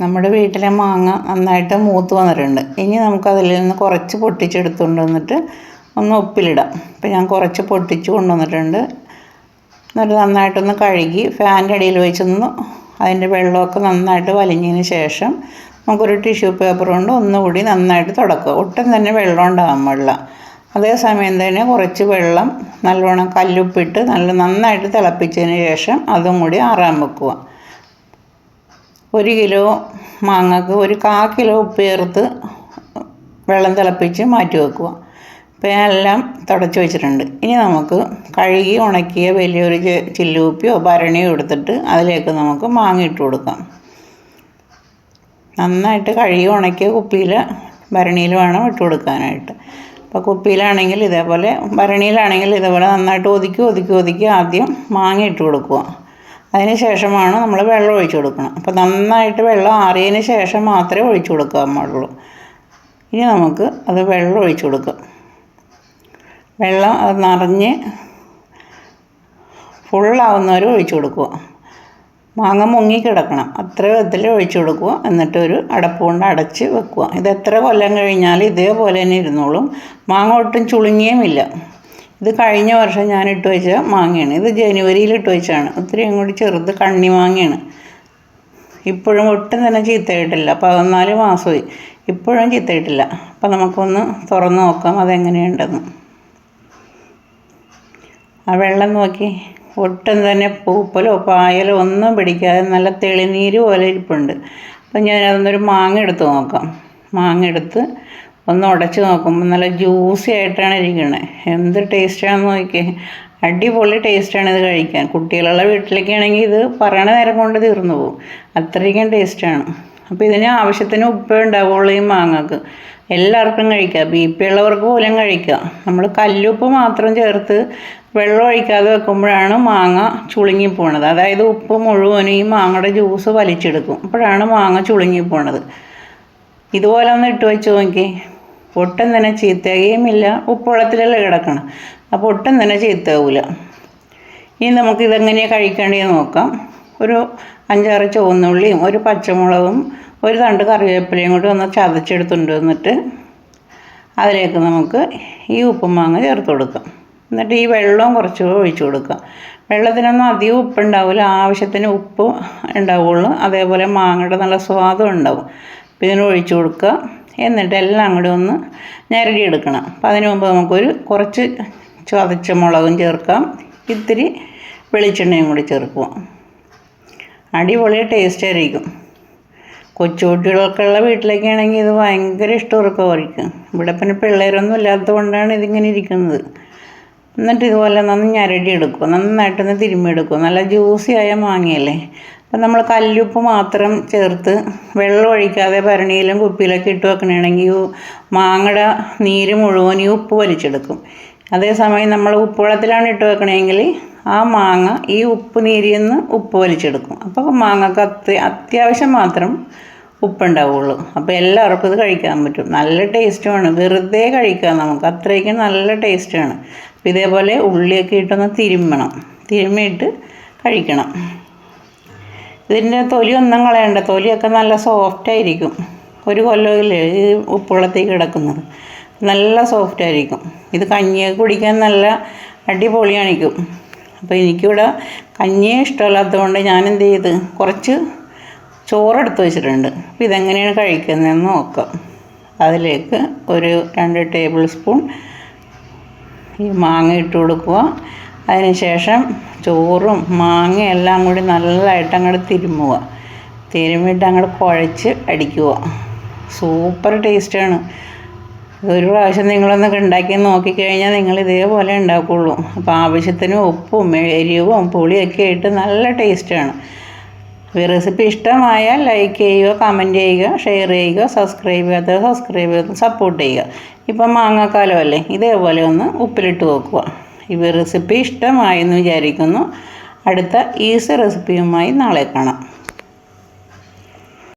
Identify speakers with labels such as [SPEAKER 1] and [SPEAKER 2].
[SPEAKER 1] നമ്മുടെ വീട്ടിലെ മാങ്ങ നന്നായിട്ട് മൂത്ത് വന്നിട്ടുണ്ട്. ഇനി നമുക്കതിൽ നിന്ന് കുറച്ച് പൊട്ടിച്ചെടുത്തുകൊണ്ട് വന്നിട്ട് ഒന്ന് ഉപ്പിലിടാം അപ്പോൾ ഞാൻ കുറച്ച് പൊട്ടിച്ച് കൊണ്ടുവന്നിട്ടുണ്ട്. എന്നിട്ട് നന്നായിട്ടൊന്ന് കഴുകി ഫാനിന്റെ അടിയിൽ വെച്ചൊന്ന് അതിന്റെ വെള്ളമൊക്കെ നന്നായിട്ട് വലിഞ്ഞതിന് ശേഷം നമുക്കൊരു ടിഷ്യൂ പേപ്പർ കൊണ്ട് ഒന്നുകൂടി നന്നായിട്ട് തുടക്കുക. ഒട്ടും തന്നെ വെള്ളം ഉണ്ടാകാൻ പാടില്ല. അതേസമയം തന്നെ കുറച്ച് വെള്ളം നല്ലോണം കല്ലുപ്പിട്ട് നല്ല നന്നായിട്ട് തിളപ്പിച്ചതിന് ശേഷം അതും കൂടി ആറാൻ വെക്കുക. ഒരു കിലോ മാങ്ങക്ക് ഒരു കാ കിലോ ഉപ്പ് ചേർത്ത് വെള്ളം തിളപ്പിച്ച് മാറ്റി വെക്കുക. ഇപ്പം എല്ലാം തുടച്ച് വെച്ചിട്ടുണ്ട്. ഇനി നമുക്ക് കഴുകി ഉണക്കിയ വലിയൊരു ചില്ലുപ്പിയോ ഭരണിയോ എടുത്തിട്ട് അതിലേക്ക് നമുക്ക് മാങ്ങ ഇട്ട് കൊടുക്കാം. നന്നായിട്ട് കഴുകി ഉണക്കിയ കുപ്പിയിൽ ഭരണിയിൽ വേണം ഇട്ട് കൊടുക്കാനായിട്ട്. അപ്പോൾ കുപ്പിയിലാണെങ്കിൽ ഇതേപോലെ ഭരണിയിലാണെങ്കിൽ ഇതേപോലെ നന്നായിട്ട് ഒതുക്കി ഒതുക്കി ഒതുക്കി ആദ്യം മാങ്ങ ഇട്ട് കൊടുക്കുക. അതിന് ശേഷമാണ് നമ്മൾ വെള്ളം ഒഴിച്ചു കൊടുക്കണം. അപ്പോൾ നന്നായിട്ട് വെള്ളം ആറിയതിന് ശേഷം മാത്രമേ ഒഴിച്ചു കൊടുക്കാൻ പാടുള്ളൂ. ഇനി നമുക്ക് അത് വെള്ളം ഒഴിച്ചു കൊടുക്കാം. വെള്ളം അത് നിറഞ്ഞ് ഫുള്ളാവുന്നവരെ ഒഴിച്ചു കൊടുക്കുക. മാങ്ങ മുങ്ങി കിടക്കണം. അത്ര വിധത്തിൽ ഒഴിച്ചു കൊടുക്കുക. എന്നിട്ട് ഒരു അടപ്പ് കൊണ്ട് അടച്ച് വെക്കുക. ഇത് എത്ര കൊല്ലം കഴിഞ്ഞാൽ ഇതേപോലെ തന്നെ ഇരുന്നോളും. മാങ്ങ ഒട്ടും ചുളുങ്ങിയുമില്ല. ഇത് കഴിഞ്ഞ വർഷം ഞാൻ ഇട്ട് വെച്ച മാങ്ങയാണ്. ഇത് ജനുവരിയിൽ ഇട്ട് വെച്ചാണ് ഒത്തിരി അങ്ങോട്ട് ചെറുത് കണ്ണി മാങ്ങയാണ്. ഇപ്പോഴും ഒട്ടും തന്നെ ചീത്തയായിട്ടില്ല. പതിനാല് മാസമായി. ഇപ്പോഴും ചീത്തയായിട്ടില്ല. അപ്പം നമുക്കൊന്ന് തുറന്ന് നോക്കാം അതെങ്ങനെയുണ്ടെന്ന്. ആ വെള്ളം നോക്കി. ഒട്ടും തന്നെ പൂപ്പലോ പായലോ ഒന്നും പിടിക്കാതെ നല്ല തെളിനീര് പോലെ ഇരിപ്പുണ്ട്. അപ്പം ഞാൻ അതൊന്നൊരു മാങ്ങ എടുത്ത് നോക്കാം. മാങ്ങ എടുത്ത് ഒന്ന് ഉടച്ച് നോക്കുമ്പോൾ നല്ല ജ്യൂസി ആയിട്ടാണ് ഇരിക്കുന്നത് എന്ത് ടേസ്റ്റാണെന്ന് നോക്കിയേ. അടിപൊളി ടേസ്റ്റാണ് ഇത് കഴിക്കാൻ. കുട്ടികളുള്ള വീട്ടിലേക്കാണെങ്കിൽ ഇത് പറയണ നേരം കൊണ്ട് തീർന്നു പോകും. അത്രയ്ക്കും ടേസ്റ്റാണ് അപ്പോൾ ഇതിന് ആവശ്യത്തിന് ഉപ്പ് ഉണ്ടാവുള്ളൂ ഈ മാങ്ങക്ക്. എല്ലാവർക്കും കഴിക്കാം. ബി പി ഉള്ളവർക്ക് പോലും കഴിക്കാം. നമ്മൾ കല്ലുപ്പ് മാത്രം ചേർത്ത് വെള്ളം ഒഴിക്കാതെ വെക്കുമ്പോഴാണ് മാങ്ങ ചുളുങ്ങി പോണത്. അതായത് ഉപ്പ് മുഴുവനും ഈ മാങ്ങയുടെ ജ്യൂസ് വലിച്ചെടുക്കും. അപ്പോഴാണ് മാങ്ങ ചുളുങ്ങി പോണത്. ഇതുപോലെ ഒന്ന് ഇട്ട് വെച്ച് നോക്കി ഒട്ടും തന്നെ ചീത്തയുകയുമില്ല ഉപ്പുവെള്ളത്തിലല്ല കിടക്കണം. അപ്പോൾ ഒട്ടും തന്നെ ചീത്തയാവില്ല ഇനി നമുക്ക് ഇതെങ്ങനെയാണ് കഴിക്കേണ്ടതെന്ന് നോക്കാം. ഒരു അഞ്ചാറ് ചുവന്നുള്ളിയും ഒരു പച്ചമുളകും ഒരു തണ്ട് കറിവേപ്പിലയും കൂടി ഒന്ന് ചതച്ചെടുത്തുകൊണ്ട് എന്നിട്ട് അതിലേക്ക് നമുക്ക് ഈ ഉപ്പുമാങ്ങ ചേർത്ത് കൊടുക്കാം. എന്നിട്ട് ഈ വെള്ളവും കുറച്ച് ഒഴിച്ചു കൊടുക്കുക വെള്ളത്തിനൊന്നും അധികം ഉപ്പുണ്ടാവില്ല ആവശ്യത്തിന് ഉപ്പ് ഉണ്ടാവുള്ളൂ. അതേപോലെ മാങ്ങയുടെ നല്ല സ്വാദും ഉണ്ടാവും. അപ്പോൾ ഇതിന് ഒഴിച്ചു കൊടുക്കുക എന്നിട്ട് എല്ലാം കൂടി ഒന്ന് ഞരടി എടുക്കണം അപ്പം അതിന് മുമ്പ് നമുക്കൊരു കുറച്ച് ചതച്ച മുളകും ചേർക്കാം. ഇത്തിരി വെളിച്ചെണ്ണയും കൂടി ചേർക്കുക. അടിപൊളി ടേസ്റ്റ് ആയിരിക്കും. കൊച്ചുകുട്ടികൾക്കുള്ള വീട്ടിലേക്കാണെങ്കിൽ ഇത് ഭയങ്കര ഇഷ്ടമായിരിക്കും അവർക്ക് ഇവിടെ പിന്നെ പിള്ളേരൊന്നും ഇല്ലാത്തത് കൊണ്ടാണ് ഇതിങ്ങനെ ഇരിക്കുന്നത്. എന്നിട്ട് ഇതുപോലെ നന്ന് ഞരടി എടുക്കുക നന്നായിട്ടൊന്ന് തിരുമ്മിയെടുക്കുക. നല്ല ജ്യൂസി ആയ മാങ്ങയല്ലേ? അപ്പം നമ്മൾ കല്ലുപ്പ് മാത്രം ചേർത്ത് വെള്ളം ഒഴിക്കാതെ ഭരണിയിലും കുപ്പിയിലൊക്കെ ഇട്ട് വെക്കണമെങ്കിൽ മാങ്ങയുടെ നീര് മുഴുവൻ ഈ ഉപ്പ് വലിച്ചെടുക്കും. അതേസമയം നമ്മൾ ഉപ്പുവെള്ളത്തിലാണ് ഇട്ട് വെക്കണമെങ്കിൽ ആ മാങ്ങ ഈ ഉപ്പ് നീരിൽ നിന്ന് ഉപ്പ് വലിച്ചെടുക്കും. അപ്പോൾ മാങ്ങക്ക് അത്യ അത്യാവശ്യം മാത്രം ഉപ്പുണ്ടാവുള്ളൂ. അപ്പോൾ എല്ലാവർക്കും ഇത് കഴിക്കാൻ പറ്റും. നല്ല ടേസ്റ്റുമാണ്. വെറുതെ കഴിക്കാം നമുക്ക്. അത്രയ്ക്കും നല്ല ടേസ്റ്റാണ്. ഇതേപോലെ ഉള്ളിയൊക്കെ ഇട്ടൊന്ന് തിരുമ്മണം തിരുമ്മിയിട്ട് കഴിക്കണം. ഇതിന്റെ തൊലി ഒന്നും കളയണ്ട. തൊലിയൊക്കെ നല്ല സോഫ്റ്റ് ആയിരിക്കും. ഒരു കൊല്ലമില്ലേ ഈ ഉപ്പുവെള്ളത്തേക്ക് കിടക്കുന്നത്. നല്ല സോഫ്റ്റ് ആയിരിക്കും. ഇത് കഞ്ഞിയൊക്കെ കുടിക്കാൻ നല്ല അടിപൊളിയാണിക്കും അപ്പോൾ എനിക്കിവിടെ കഞ്ഞിയെ ഇഷ്ടമല്ലാത്തതുകൊണ്ട് ഞാൻ എന്ത് ചെയ്ത് കുറച്ച് ചോറെടുത്ത് വെച്ചിട്ടുണ്ട്. അപ്പോൾ ഇതെങ്ങനെയാണ് കഴിക്കുന്നതെന്ന് നോക്കാം. അതിലേക്ക് ഒരു രണ്ട് ടേബിൾ സ്പൂൺ ഈ മാങ്ങ ഇട്ട് കൊടുക്കുക. അതിനുശേഷം ചോറും മാങ്ങയെല്ലാം കൂടി നല്ലതായിട്ട് അങ്ങോട്ട് തിരുമ്മുക തിരുമ്മിയിട്ട് അങ്ങോട്ട് കുഴച്ച് അടിക്കുക സൂപ്പർ ടേസ്റ്റാണ്. ഒരു പ്രാവശ്യം നിങ്ങളൊന്ന് ഉണ്ടാക്കി നോക്കിക്കഴിഞ്ഞാൽ നിങ്ങൾ ഇതേപോലെ ഉണ്ടാക്കുള്ളൂ. അപ്പോൾ ആവശ്യത്തിന് ഉപ്പും എരിവും പുളിയൊക്കെ ആയിട്ട് നല്ല ടേസ്റ്റാണ്. ഈ റെസിപ്പി ഇഷ്ടമായാൽ ലൈക്ക് ചെയ്യുക കമന്റ് ചെയ്യുക ഷെയർ ചെയ്യുക സബ്സ്ക്രൈബ് ചെയ്യാത്ത സബ്സ്ക്രൈബ് ചെയ്ത് സപ്പോർട്ട് ചെയ്യുക. ഇപ്പം മാങ്ങാക്കാലമല്ലേ ഇതേപോലെ ഒന്ന് ഉപ്പിലിട്ട് വെക്കുക ഈ റെസിപ്പി ഇഷ്ടമായെന്ന് വിചാരിക്കുന്നു. അടുത്ത ഈസി റെസിപ്പിയുമായി നാളെ കാണാം.